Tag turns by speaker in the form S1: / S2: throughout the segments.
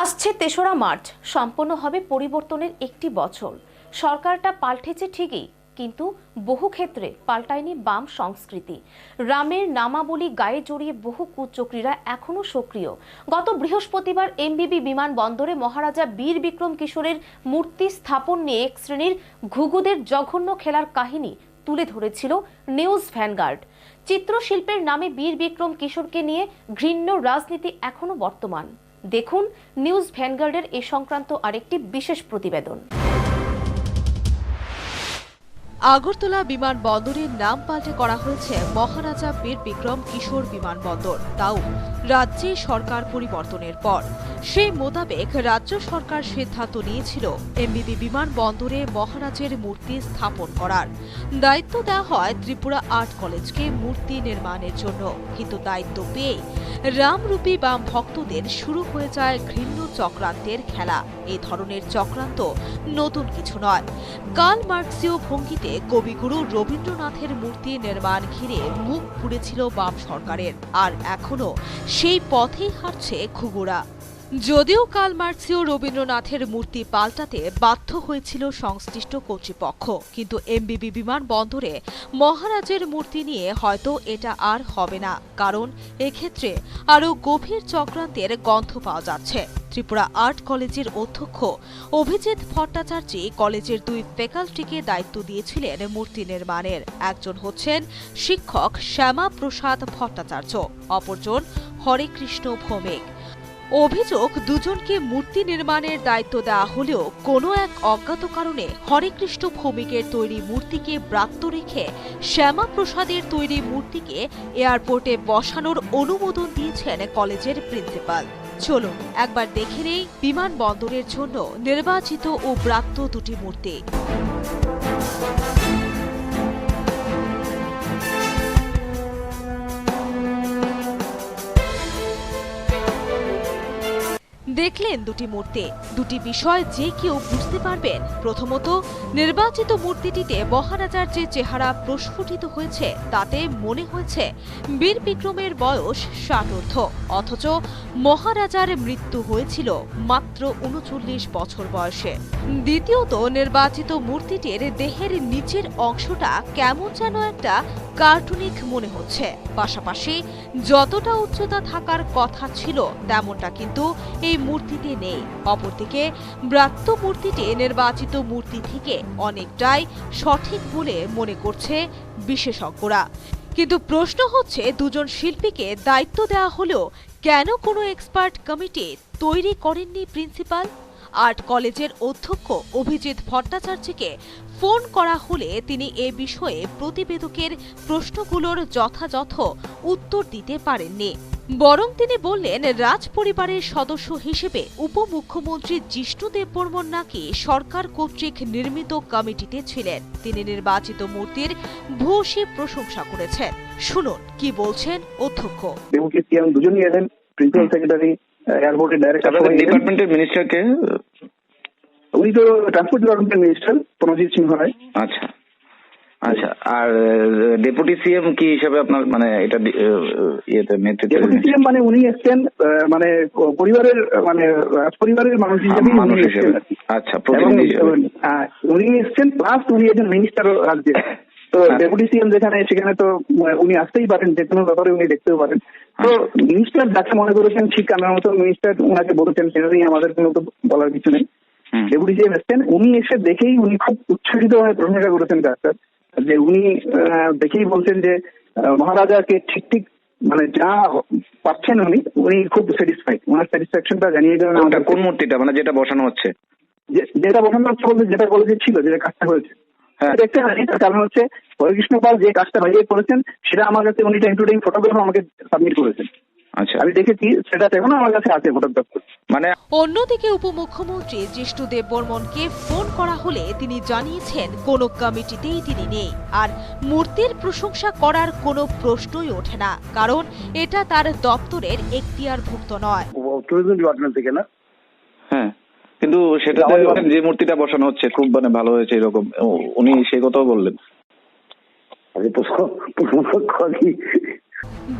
S1: আসছে তেসরা মার্চ। সম্পন্ন হবে পরিবর্তনের একটি বছর। সরকারটা পাল্টেছে ঠিকই, কিন্তু বহু ক্ষেত্রে পাল্টায়নি বাম সংস্কৃতি। রামের নামাবলী গায়ে জড়িয়ে বহু কুচক্রীরা এখনও সক্রিয়। গত বৃহস্পতিবার এমবিবি বিমানবন্দরে মহারাজা বীর বিক্রম কিশোরের মূর্তি স্থাপন নিয়ে এক শ্রেণির ঘুঘুদের জঘন্য খেলার কাহিনী তুলে ধরেছিল নিউজ ভ্যানগার্ড। চিত্রশিল্পের নামে বীর বিক্রম কিশোরকে নিয়ে ঘৃণ্য রাজনীতি এখনও বর্তমান। দেখুন নিউজ ভ্যানগার্ডের এ সংক্রান্ত আরেকটি বিশেষ প্রতিবেদন।
S2: আগরতলা বিমানবন্দরের নাম পাল্টে করা হয়েছে মহারাজা বীর বিক্রম কিশোর বিমানবন্দর, তাও রাজ্যে সরকার পরিবর্তনের পর। সেই মোতাবেক রাজ্য সরকার সিদ্ধান্ত নিয়েছিল এমবিবি বিমানবন্দরে মহারাজের মূর্তি স্থাপন করার। দায়িত্ব দেওয়া হয় ত্রিপুরা আর্ট কলেজকে মূর্তি নির্মাণের জন্য। কিন্তু দায়িত্ব পেয়ে রামরূপী বাম ভক্তদের শুরু হয়ে যায় ঘৃণ্য চক্রান্তের খেলা। এই ধরনের চক্রান্ত নতুন কিছু নয়। কাল মার্কসীয় ভঙ্গিতে কবিগুরু রবীন্দ্রনাথের মূর্তি নির্মাণ ঘিরে মুখ পুড়েছিল বাম সরকারের। আর এখনও সেই পথেই হাঁটছে খুগুরা যদিও কাল মার্ক্সীয় রবীন্দ্রনাথের মূর্তি পাল্টাতে বাধ্য হয়েছিল সংশ্লিষ্ট কর্তৃপক্ষ, কিন্তু এমবিবি বিমানবন্দরে মহারাজের মূর্তি নিয়ে হয়তো এটা আর হবে না, কারণ এক্ষেত্রে আরও গভীর চক্রান্তের গন্ধ পাওয়া যাচ্ছে। ত্রিপুরা আর্ট কলেজের অধ্যক্ষ অভিজিৎ ভট্টাচার্য কলেজের দুই ফ্যাকাল্টিকে দায়িত্ব দিয়েছিলেন মূর্তি নির্মাণের। একজন হচ্ছেন শিক্ষক শ্যামা প্রসাদ ভট্টাচার্য, অপরজন হরেকৃষ্ণ ভৌমিক। অভিযোগ দুজনকে মূর্তি নির্মাণের দায়িত্ব দেওয়া হলেও কোনো এক অজ্ঞাত কারণে হরেকৃষ্ণ ভৌমিকের তৈরি মূর্তিকে ব্রাত্য রেখে শ্যামা প্রসাদের তৈরি মূর্তিকে এয়ারপোর্টে বসানোর অনুমোদন দিয়েছেন কলেজের প্রিন্সিপাল। চলুন, একবার দেখে নেই বিমানবন্দরের জন্য নির্বাচিত ও ব্রাত্য দুটি মূর্তি। দেখলেন দুটি মূর্তি। দুটি বিষয় যে কেউ বুঝতে পারবেন। প্রথমত, নির্বাচিত মূর্তিটিতে মহারাজার যে চেহারা প্রস্ফুটিত হয়েছে, তাতে মনে হয়েছে বীর বিক্রমের বয়স ষাটোর্ধ অথচ মহারাজার মৃত্যু হয়েছিল মাত্র উনচল্লিশ বছর বয়সে। দ্বিতীয়ত, নির্বাচিত মূর্তিটির দেহের নিচের অংশটা কেমন যেন একটা কার্টুনিক মনে হচ্ছে। পাশাপাশি যতটা উচ্চতা থাকার কথা ছিল তেমনটা কিন্তু এই মূর্তিতে নেই। অপরদিকে ব্রাত্য মূর্তিটি নির্বাচিত মূর্তি থেকে অনেকটাই সঠিক বলে মনে করছে বিশেষজ্ঞরা। কিন্তু প্রশ্ন হচ্ছে দুজন শিল্পীকে দায়িত্ব দেওয়া হলেও কেন কোনো এক্সপার্ট কমিটি তৈরি করেননি প্রিন্সিপাল? আর্ট কলেজের অধ্যক্ষ অভিজিৎ ভট্টাচার্যকে ফোন করা হলে তিনি এ বিষয়ে প্রতিবেদকের প্রশ্নগুলোর যথাযথ উত্তর দিতে পারেননি। বরং তিনি বললেন রাজ পরিবারের সদস্য হিসেবে উপমুখ্যমন্ত্রী জিষ্ণু দেববর্মন নাকি সরকার কর্তৃক নির্মিত কমিটিতে ছিলেন। তিনি নির্বাচিত মূর্তির ভূয়সী প্রশংসা করেছেন। শুনুন কি বলছেন অধ্যক্ষ।
S3: দুজনই এলেন প্রিন্সিপাল সেক্রেটারি এয়ারপোর্টের ডাইরেক্টর
S4: ডিপার্টমেন্টের মিনিস্টারকে
S3: উনি তো ট্রান্সপোর্ট ডিপার্টমেন্টের মিনিস্টার প্রণজিৎ সিংহ রায়।
S4: আচ্ছা। আচ্ছা আর ডেপুটি সিএম কি হিসাবে আপনার মানে এটা ইয়েতে নেতৃত্বে
S3: ডেপুটি সিএম মানে উনি এসছেন মানে পরিবারের মানে রাজ পরিবারের মানুষ হিসেবে
S4: মানুষ হিসেবে। আচ্ছা
S3: উনি এসছেন প্লাস উনি একজন মিনিস্টার রাজ্যের তো। ডেপুটি সিএম যেখানে সেখানে তো উনি আসতেই পারেন যে কোনো ব্যাপারে উনি দেখতেও পারেন। তো মিনিস্টার যাকে মনে করেছেন ঠিক আমার মতো মিনিস্টার ওনাকে বলেছেন সেটাই আমাদের কোনো তো বলার কিছু নেই। ডেপুটি সিএম এসছেন উনি এসে দেখেই উনি খুব উচ্ছ্বসিত হয়ে প্রশংসা করেছেন কাজটার যে উনি দেখেই বলছেন যে মহারাজাকে ঠিক ঠিক মানে যা পাচ্ছেন উনি উনি খুব স্যাটিসফাইড ওনার স্যাটিসফ্যাকশনটা জানিয়ে দেবেন
S4: কোন মূর্তিটা? মানে যেটা বসানো হচ্ছে?
S3: যে- যেটা বসানো হচ্ছে বলতে যেটা কলেজে ছিল যেটা কাজটা হয়েছে।
S4: হ্যাঁ।
S3: দেখতে পারি তার কারণ হচ্ছে হরিকৃষ্ণ পাল যে কাজটা বাইরে করেছেন সেটা আমার কাছে উনি টাইম টু টাইম ফটোগ্রাফ আমাকে সাবমিট করেছেন। আমি দেখেছি সেটা এখনও আমার কাছে আছে
S4: মানে
S2: অন্যদিকে উপমুখ্যমন্ত্রী জিষ্ণু দেববর্মনকে ফোন করা হলে তিনি জানিয়েছেন কোন কমিটিতেই তিনি নেই। আর মূর্তির প্রশংসা করার কোনো প্রশ্নই ওঠে না কারণ এটা তার দপ্তরের এখতিয়ারভুক্ত নয়।
S3: টুরিজম ডিপার্টমেন্ট থেকে না?
S4: হ্যাঁ কিন্তু
S3: আমাদের-
S4: যে মূর্তিটা বসানো হচ্ছে খুব মানে ভালো হয়েছে এরকম। ও- উনি সেই কথাও বললেন।
S3: আরে প্রশ্ন প্রশ্ন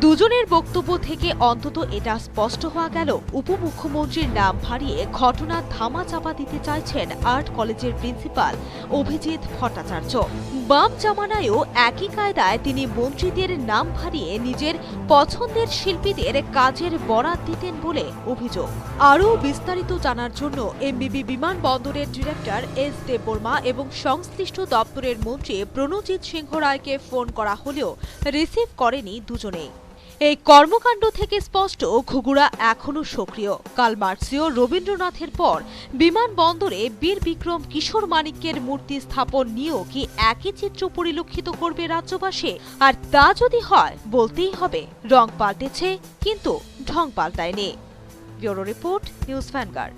S2: দুজনের বক্তব্য থেকে অন্তত এটা স্পষ্ট হওয়া গেল। উপমুখ্যমন্ত্রীর নাম ভারিয়ে ঘটনা ধামা চাপা দিতে চাইছেন আর্ট কলেজের প্রিন্সিপাল অভিজিৎ ভট্টাচার্য। বাম জামানায়ও একই কায়দায় তিনি মন্ত্রীদের নাম ভারিয়ে নিজের পছন্দের শিল্পীদের কাজের বরাত দিতেন বলে অভিযোগ। আরও বিস্তারিত জানার জন্য এমবিবি বিমানবন্দরের ডিরেক্টর এস দেববর্মা এবং সংশ্লিষ্ট দপ্তরের মন্ত্রী প্রণজিৎ সিংহ রায়কে ফোন করা হলেও রিসিভ করেনি দুজনেই। এই কর্মকাণ্ড থেকে স্পষ্ট ঘুঘুড়া এখনও সক্রিয়। কাল মার্ক্সীয় রবীন্দ্রনাথের পর বিমানবন্দরে বীর বিক্রম কিশোর মানিক্যের মূর্তি স্থাপন নিয়েও কি একই চিত্র পরিলক্ষিত করবে রাজ্যবাসী? আর তা যদি হয়, বলতেই হবে, রং পাল্টেছে, কিন্তু ঢং পাল্টায়নি। Bureau report, news vanguard.